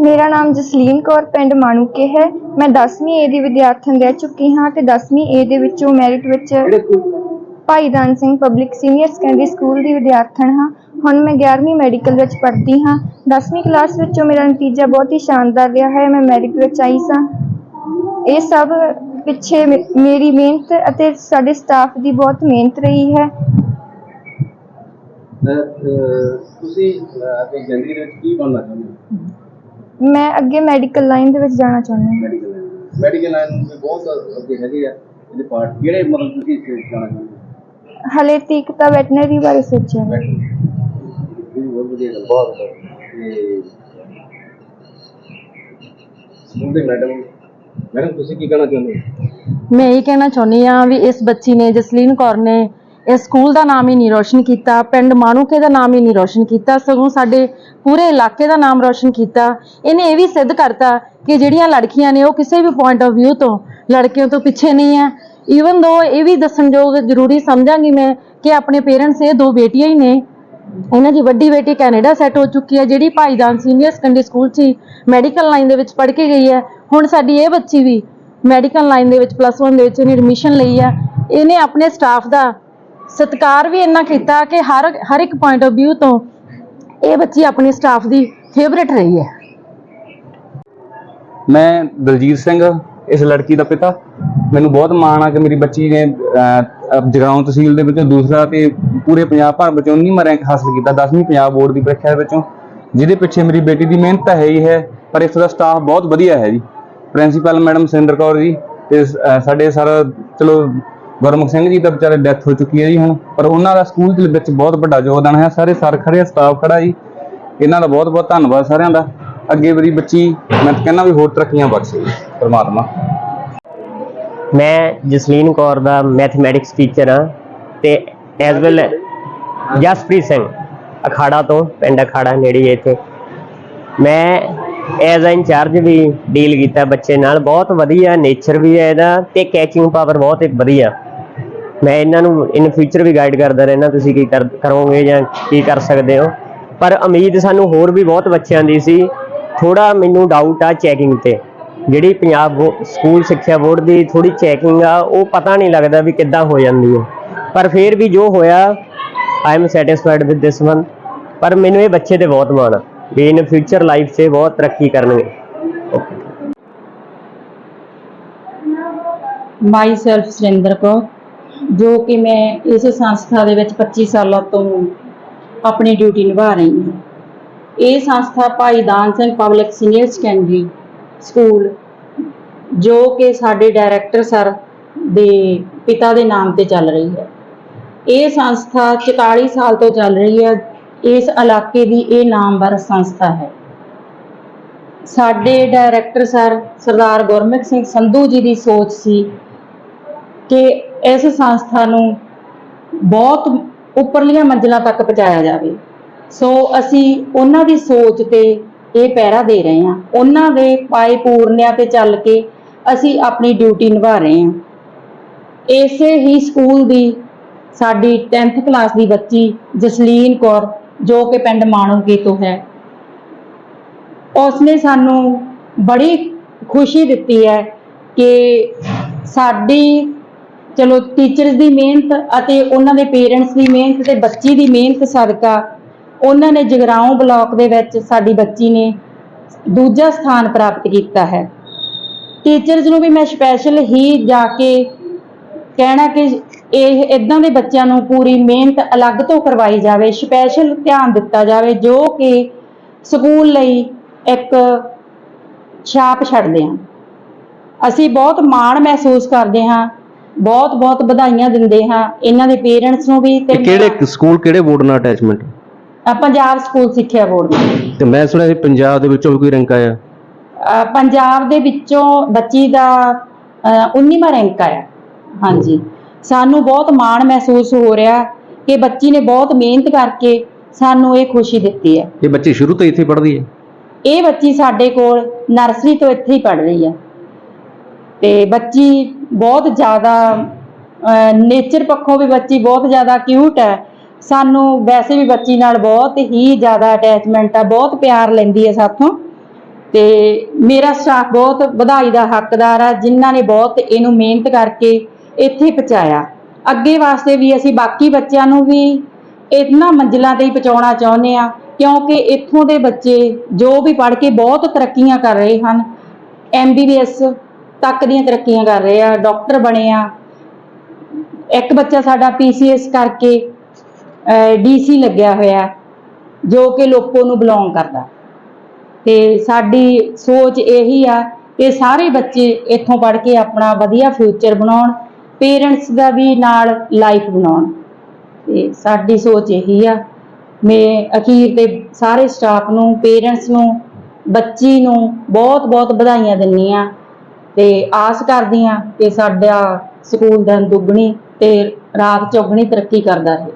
ਮੇਰਾ ਨਾਮ ਜਸਲੀਨ ਕੌਰ ਪਿੰਡ ਮਾਣੂਕੇ ਹੈ। ਮੈਂ 10ਵੀਂ ਏ ਦੀ ਵਿਦਿਆਰਥਣ ਰਹਿ ਚੁੱਕੀ ਹਾਂ ਤੇ 10ਵੀਂ ਏ ਦੇ ਵਿੱਚੋਂ ਮੈਰਿਟ ਵਿੱਚ Bhai Dan Singh public senior secondary school ਦੀ ਵਿਦਿਆਰਥਣ ਹਾਂ। ਹੁਣ ਮੈਂ 11ਵੀਂ ਮੈਡੀਕਲ ਵਿੱਚ ਪੜ੍ਹਦੀ ਹਾਂ। 10ਵੀਂ ਕਲਾਸ ਵਿੱਚੋਂ ਮੇਰਾ ਨਤੀਜਾ ਬਹੁਤ ਹੀ ਸ਼ਾਨਦਾਰ ਰਿਹਾ ਹੈ। ਮੈਂ ਮੈਰਿਟ ਵਿੱਚ ਆਈ ਸਾਂ। ਇਹ ਸਭ ਪਿੱਛੇ ਮੇਰੀ ਮਿਹਨਤ ਅਤੇ ਸਾਡੇ ਸਟਾਫ ਦੀ ਬਹੁਤ ਮਿਹਨਤ ਰਹੀ ਹੈ। ਤੁਸੀਂ ਆਪਣੀ ਜ਼ਿੰਦਗੀ ਵਿੱਚ ਕੀ ਬਣਨਾ ਚਾਹੁੰਦੇ ਹੋ? ਮੈਂ ਅੱਗੇ ਮੈਡੀਕਲ ਲਾਈਨ ਦੇ ਵਿੱਚ ਜਾਣਾ ਚਾਹੁੰਦੀ ਹਾਂ। ਮੈਡੀਕਲ ਲਾਈਨ ਮੈਡੀਕਲ ਲਾਈਨ ਵੀ ਬਹੁਤ ਅੱਗੇ ਹੈਗੇ ਆ। ਇਹਦੇ ਪਾਰਟ ਕਿਹੜੇ ਮਤਲਬ ਤੁਸੀਂ ਇਸ ਵਿੱਚ ਜਾਣਾ ਚਾਹੁੰਦੇ ਹੋ? ਹਲੇ ਤੀਕ ਤਾਂ ਵੈਟਨਰੀ ਬਾਰੇ ਸੋਚਿਆ। ਹੈ। ਇਹ ਬਹੁਤ ਵਧੀਆ ਗੱਲ ਬਹੁਤ ਤੇ ਸਕੂਲ ਦੇ ਮੈਡਮ ਮੈਡਮ ਤੁਸੀਂ ਕੀ ਕਹਿਣਾ ਚਾਹੁੰਦੇ ਹੋ? ਮੈਂ ਇਹ ਕਹਿਣਾ ਚਾਹੁੰਦੀ ਆ ਵੀ ਇਸ ਬੱਚੀ ਨੇ ਜਸਲੀਨ ਕੌਰ ਨੇ ਇਸ ਸਕੂਲ ਦਾ ਨਾਮ ਹੀ ਨਹੀਂ ਰੋਸ਼ਨ ਕੀਤਾ, ਪਿੰਡ ਮਾਣੂਕੇ ਦਾ ਨਾਮ ਹੀ ਨਹੀਂ ਰੋਸ਼ਨ ਕੀਤਾ, ਸਗੋਂ ਸਾਡੇ ਪੂਰੇ ਇਲਾਕੇ ਦਾ ਨਾਮ ਰੋਸ਼ਨ ਕੀਤਾ। ਇਹਨੇ ਇਹ ਵੀ ਸਿੱਧ ਕਰਤਾ ਕਿ ਜਿਹੜੀਆਂ ਲੜਕੀਆਂ ਨੇ ਉਹ ਕਿਸੇ ਵੀ ਪੁਆਇੰਟ ਆਫ View ਤੋਂ ਲੜਕਿਆਂ ਤੋਂ ਪਿੱਛੇ ਨਹੀਂ ਹੈ ਈਵਨ ਦੋ ਇਹ ਵੀ ਦੱਸਣਯੋਗ ਜ਼ਰੂਰੀ ਸਮਝਾਂਗੀ ਮੈਂ ਕਿ ਆਪਣੇ ਪੇਰੈਂਟਸ ਇਹ ਦੋ ਬੇਟੀਆਂ ਹੀ ਨੇ। ਉਹਨਾਂ ਦੀ ਵੱਡੀ ਬੇਟੀ ਕੈਨੇਡਾ ਸੈੱਟ ਹੋ ਚੁੱਕੀ ਹੈ ਜਿਹੜੀ ਭਾਈਦਾਨ ਸੀਨੀਅਰ ਸੈਕੰਡਰੀ ਸਕੂਲ 'ਚ ਮੈਡੀਕਲ ਲਾਈਨ ਦੇ ਵਿੱਚ ਪੜ੍ਹ ਕੇ ਗਈ ਹੈ ਹੁਣ ਸਾਡੀ ਇਹ ਬੱਚੀ ਵੀ ਮੈਡੀਕਲ ਲਾਈਨ ਦੇ ਵਿੱਚ ਪਲੱਸ 1 ਦੇ ਵਿੱਚ ਇਹਨੇ ਐਡਮਿਸ਼ਨ ਲਈ ਹੈ ਇਹਨੇ ਆਪਣੇ ਸਟਾਫ ਦਾ ਸਤਿਕਾਰ ਵੀ ਇੰਨਾ ਕੀਤਾ ਕਿ ਹਰ ਹਰ ਇੱਕ ਪੁਆਇੰਟ ਆਫ View ਤੋਂ ਇਹ ਬੱਚੀ ਆਪਣੀ ਸਟਾਫ ਦੀ ਫੇਵਰੇਟ ਰਹੀ ਹੈ। ਮੈਂ ਦਲਜੀਤ ਸਿੰਘ, ਇਸ ਲੜਕੀ ਦਾ ਪਿਤਾ। ਮੈਨੂੰ ਬਹੁਤ ਮਾਣ ਆ ਕਿ ਮੇਰੀ ਬੱਚੀ ਨੇ ਜਗਰਾਉਂ ਤਹਿਸੀਲ ਦੇ ਵਿੱਚੋਂ ਦੂਸਰਾ ਤੇ ਪੂਰੇ ਪੰਜਾਬ ਭਰ ਵਿੱਚ 19ਵਾਂ ਰੈਂਕ ਹਾਸਲ ਕੀਤਾ 10ਵੀਂ ਪੰਜਾਬ ਬੋਰਡ ਦੀ ਪ੍ਰੀਖਿਆ ਦੇ ਵਿੱਚੋਂ। ਜਿਹਦੇ ਪਿੱਛੇ ਮੇਰੀ ਬੇਟੀ ਦੀ ਮਿਹਨਤ ਤਾਂ ਹੈ ਹੀ ਹੈ, ਪਰ ਇਸ ਦਾ ਸਟਾਫ ਬਹੁਤ ਵਧੀਆ ਹੈ ਜੀ। ਪ੍ਰਿੰਸੀਪਲ ਮੈਡਮ ਸਿੰਦਰ ਕੌਰ ਜੀ ਤੇ ਸਾਡੇ ਸਰ, ਚਲੋ ਗੁਰਮੁਖ ਸਿੰਘ ਜੀ ਦਾ ਵਿਚਾਰੇ ਡੈਥ ਹੋ ਚੁੱਕੀ ਹੈ ਜੀ ਹੁਣ, ਪਰ ਉਹਨਾਂ ਦਾ ਸਕੂਲ ਦੇ ਵਿੱਚ ਬਹੁਤ ਵੱਡਾ ਯੋਗਦਾਨ ਹੈ, ਸਾਰੇ ਸਰ ਖੜੇ ਸਟਾਫ ਖੜਾ ਜੀ। ਇਹਨਾਂ ਦਾ ਬਹੁਤ ਬਹੁਤ ਧੰਨਵਾਦ ਸਾਰਿਆਂ ਦਾ। ਅੱਗੇ ਮੇਰੀ ਬੱਚੀ, ਮੈਂ ਕਹਿੰਦਾ ਵੀ ਹੋਰ ਤਰੱਕੀਆਂ ਬਖਸ਼ੇ ਜੀ, ਪਰਮਾਤਮਾ। ਮੈਂ ਜਸਲੀਨ ਕੌਰ ਦਾ ਮੈਥਮੈਟਿਕਸ ਟੀਚਰ ਹਾਂ ਤੇ ਐਸ ਵੈਲ ਜਸਪ੍ਰੀਤ ਸਿੰਘ ਅਖਾੜਾ ਤੋਂ, ਪਿੰਡ ਅਖਾੜਾ ਨੇੜੇ ਇੱਥੇ। ਮੈਂ ਐਜ਼ ਅ ਇੰਚਾਰਜ ਵੀ ਡੀਲ ਕੀਤਾ ਬੱਚੇ ਨਾਲ, ਬਹੁਤ ਵਧੀਆ ਨੇਚਰ ਵੀ ਹੈ ਇਹਦਾ ਤੇ ਕੈਚਿੰਗ ਪਾਵਰ ਬਹੁਤ ਵਧੀਆ। ਮੈਂ ਇਹਨਾਂ ਨੂੰ ਇਨ ਫਿਊਚਰ ਵੀ ਗਾਈਡ ਕਰਦਾ ਰਹਿਣਾ ਤੁਸੀਂ ਕੀ ਕਰੋਗੇ ਜਾਂ ਕੀ ਕਰ ਸਕਦੇ ਹੋ? ਪਰ ਉਮੀਦ ਸਾਨੂੰ ਹੋਰ ਵੀ ਬਹੁਤ ਬੱਚਿਆਂ ਦੀ ਸੀ। ਥੋੜਾ ਮੈਨੂੰ ਡਾਊਟ ਆ ਚੈਕਿੰਗ ਤੇ। ਜਿਹੜੀ ਪੰਜਾਬ ਬੋ- ਸਕੂਲ ਸਿੱਖਿਆ ਬੋਰਡ ਦੀ ਥੋੜੀ ਚੈਕਿੰਗ ਆ, ਉਹ ਪਤਾ ਨਹੀਂ ਲੱਗਦਾ ਵੀ ਕਿੱਦਾਂ ਹੋ ਜਾਂਦੀ ਹੈ। ਪਰ ਫਿਰ ਵੀ ਜੋ ਹੋਇਆ I am satisfied with this one ਪਰ ਮੈਨੂੰ ਇਹ ਬੱਚੇ ਤੇ ਬਹੁਤ ਮਾਣ ਆ ਵੀ ਇਨ ਫਿਊਚਰ ਲਾਈਫ 'ਚ ਬਹੁਤ ਤਰੱਕੀ ਕਰਨਗੇ। ਮਾਈ ਸੈਲਫ ਸੁਰਿੰਦਰ ਕੌਰ ਜੋ ਕਿ ਮੈਂ ਇਸ ਸੰਸਥਾ ਦੇ ਵਿੱਚ 25 ਸਾਲਾਂ ਤੋਂ ਆਪਣੀ ਡਿਊਟੀ ਨਿਭਾ ਰਹੀ ਹਾਂ। ਇਹ ਸੰਸਥਾ Bhai Dan Singh public senior secondary school ਜੋ ਕਿ ਸਾਡੇ ਡਾਇਰੈਕਟਰ ਸਰ ਦੇ ਪਿਤਾ ਦੇ ਨਾਮ ਤੇ ਚੱਲ ਰਹੀ ਹੈ। ਇਹ ਸੰਸਥਾ 44 ਸਾਲ ਤੋਂ ਚੱਲ ਰਹੀ ਹੈ। ਇਸ ਇਲਾਕੇ ਦੀ ਇਹ ਨਾਮਵਰ ਸੰਸਥਾ ਹੈ। ਸਾਡੇ ਡਾਇਰੈਕਟਰ ਸਰ ਸਰਦਾਰ ਗੁਰਮੁਖ ਸਿੰਘ ਸੰਧੂ ਜੀ ਦੀ ਸੋਚ ਸੀ ਕਿ ਇਸ ਸੰਸਥਾ ਨੂੰ ਬਹੁਤ ਉੱਪਰਲੀਆਂ ਮੰਜ਼ਿਲਾਂ ਤੱਕ ਪਹੁੰਚਾਇਆ ਜਾਵੇ। ਸੋ ਅਸੀਂ ਉਹਨਾਂ ਦੀ ਸੋਚ ਤੇ ਇਹ ਪਹਿਰਾ ਦੇ ਰਹੇ ਹਾਂ। ਉਹਨਾਂ ਦੇ ਪਾਏ ਪੂਰਨਿਆਂ ਤੇ ਚੱਲ ਕੇ ਅਸੀਂ ਆਪਣੀ ਡਿਊਟੀ ਨਿਭਾ ਰਹੇ ਹਾਂ। ਇਸੇ ਹੀ ਸਕੂਲ ਦੀ ਸਾਡੀ 10th ਕਲਾਸ ਦੀ ਬੱਚੀ ਜਸਲੀਨ ਕੌਰ, ਜੋ ਕਿ ਪਿੰਡ ਮਾਣੋਕੇ ਤੋਂ ਹੈ। ਉਸਨੇ ਸਾਨੂੰ ਬੜੀ ਖੁਸ਼ੀ ਦਿੱਤੀ ਹੈ ਕਿ ਸਾਡੀ ਚਲੋ ਟੀਚਰਸ ਦੀ ਮਿਹਨਤ ਅਤੇ ਉਹਨਾਂ ਦੇ ਪੇਰੈਂਟਸ ਦੀ ਮਿਹਨਤ ਤੇ ਬੱਚੀ ਦੀ ਮਿਹਨਤ ਸਦਕਾ ਉਹਨਾਂ ਨੇ ਜਗਰਾਉਂ ਬਲਾਕ ਦੇ ਵਿੱਚ ਸਾਡੀ ਬੱਚੀ ਨੇ ਦੂਜਾ ਸਥਾਨ ਪ੍ਰਾਪਤ ਕੀਤਾ ਹੈ। ਟੀਚਰਸ ਨੂੰ ਵੀ ਮੈਂ ਸਪੈਸ਼ਲ ਹੀ ਜਾ ਕੇ ਕਹਿਣਾ ਕਿ ਇਹ ਇਦਾਂ ਦੇ ਬੱਚਿਆਂ ਨੂੰ ਪੂਰੀ ਮਿਹਨਤ ਅਲੱਗ ਤੋਂ ਕਰਵਾਈ ਜਾਵੇ ਸਪੈਸ਼ਲ ਧਿਆਨ ਦਿੱਤਾ ਜਾਵੇ ਜੋ ਕਿ ਸਕੂਲ ਲਈ ਇੱਕ ਛਾਪ ਛੱਡਦੇ ਹਾਂ ਅਸੀਂ ਬਹੁਤ ਮਾਣ ਮਹਿਸੂਸ ਕਰਦੇ ਹਾਂ ਬਹੁਤ ਬਹੁਤ ਵਧਾਈਆਂ ਦਿੰਦੇ ਹਾਂ ਇਹਨਾਂ ਦੇ ਪੇਰੈਂਟਸ ਨੂੰ ਵੀ ਇਹ ਕਿਹੜੇ ਸਕੂਲ ਕਿਹੜੇ ਬੋਰਡ ਨਾਲ ਅਟੈਚਮੈਂਟ ਪੰਜਾਬ ਸਕੂਲ ਸਿੱਖਿਆ ਬੋਰਡ ਨਾਲ। ਤੇ ਮੈਂ ਸੁਣਿਆ ਸੀ ਪੰਜਾਬ ਦੇ ਵਿੱਚੋਂ ਵੀ ਕੋਈ ਰੈਂਕ ਆਇਆ। ਪੰਜਾਬ ਦੇ ਵਿੱਚੋਂ ਬੱਚੀ ਦਾ ਅ, 19ਵਾਂ ਰੈਂਕ ਆਇਆ। ਹਾਂਜੀ। ਸਾਨੂੰ ਬਹੁਤ ਮਾਣ ਮਹਿਸੂਸ ਹੋ ਰਿਹਾ ਕਿ ਬੱਚੀ ਨੇ ਬਹੁਤ ਮਿਹਨਤ ਕਰਕੇ ਸਾਨੂੰ ਇਹ ਖੁਸ਼ੀ ਦਿੱਤੀ ਹੈ। ਇਹ ਬੱਚੀ ਸ਼ੁਰੂ ਤੋਂ ਇੱਥੇ ਪੜ੍ਹਦੀ ਹੈ? ਇਹ ਬੱਚੀ ਸਾਡੇ ਕੋਲ ਨਰਸਰੀ ਤੋਂ ਇੱਥੇ ਹੀ ਪੜ੍ਹ ਰਹੀ ਹੈ। ਤੇ ਬੱਚੀ ਬਹੁਤ ਜ਼ਿਆਦਾ ਨੇਚਰ ਪੱਖੋਂ ਵੀ ਬੱਚੀ ਬਹੁਤ ਜ਼ਿਆਦਾ ਕਿਊਟ ਹੈ। ਸਾਨੂੰ ਵੈਸੇ ਵੀ ਬੱਚੀ ਨਾਲ ਬਹੁਤ ਹੀ ਜ਼ਿਆਦਾ ਅਟੈਚਮੈਂਟ ਆ, ਬਹੁਤ ਪਿਆਰ ਲੈਂਦੀ ਹੈ ਸਾਥੋਂ। ਤੇ ਮੇਰਾ ਸਟਾਫ ਬਹੁਤ ਵਧਾਈ ਦਾ ਹੱਕਦਾਰ ਆ, ਜਿਨ੍ਹਾਂ ਨੇ ਬਹੁਤ ਇਹਨੂੰ ਮਿਹਨਤ ਕਰਕੇ ਇੱਥੇ ਪਹੁੰਚਾਇਆ। ਅੱਗੇ ਵਾਸਤੇ ਵੀ ਅਸੀਂ ਬਾਕੀ ਬੱਚਿਆਂ ਨੂੰ ਵੀ ਇਹਨਾਂ ਮੰਜ਼ਿਲਾਂ ਤੇ ਹੀ ਪਹੁੰਚਾਉਣਾ ਚਾਹੁੰਦੇ ਆ ਕਿਉਂਕਿ ਇੱਥੋਂ ਦੇ ਬੱਚੇ ਜੋ ਵੀ ਪੜ੍ਹ ਕੇ ਬਹੁਤ ਤਰੱਕੀਆਂ ਕਰ ਰਹੇ ਹਨ। ਐਮਬੀਬੀਐਸ ਤੱਕ ਦੀਆਂ ਤਰੱਕੀਆਂ ਕਰ ਰਹੇ ਆ ਡਾਕਟਰ ਬਣੇ ਆ। ਇੱਕ ਬੱਚਾ ਸਾਡਾ ਪੀਸੀਐਸ ਕਰਕੇ ਡੀਸੀ ਲੱਗਿਆ ਹੋਇਆ, ਜੋ ਕਿ ਲੋਕੋ ਨੂੰ ਬਿਲੋਂਗ ਕਰਦਾ। ਤੇ ਸਾਡੀ ਸੋਚ ਇਹੀ ਆ ਕਿ ਸਾਰੇ ਬੱਚੇ ਇੱਥੋਂ ਪੜ੍ਹ ਕੇ ਆਪਣਾ ਵਧੀਆ ਫਿਊਚਰ ਬਣਾਉਣ ਪੇਰੈਂਟਸ ਦਾ ਵੀ ਨਾਲ ਲਾਈਫ ਬਣਾਉਣ। ਤੇ ਸਾਡੀ ਸੋਚ ਇਹੀ ਆ। ਮੈਂ ਅਖੀਰ ਤੇ ਸਾਰੇ ਸਟਾਫ ਨੂੰ ਪੇਰੈਂਟਸ ਨੂੰ, ਬੱਚੀ ਨੂੰ ਬਹੁਤ ਬਹੁਤ ਵਧਾਈਆਂ ਦਿੰਨੀ ਆ। ਤੇ ਆਸ ਕਰਦੀ ਆ ਕਿ ਸਾਡਾ ਸਕੂਲ ਦਿਨ ਦੁੱਗਣੀ ਤੇ ਰਾਤ ਚੌਗਣੀ ਤਰੱਕੀ ਕਰਦਾ ਰਹੇ।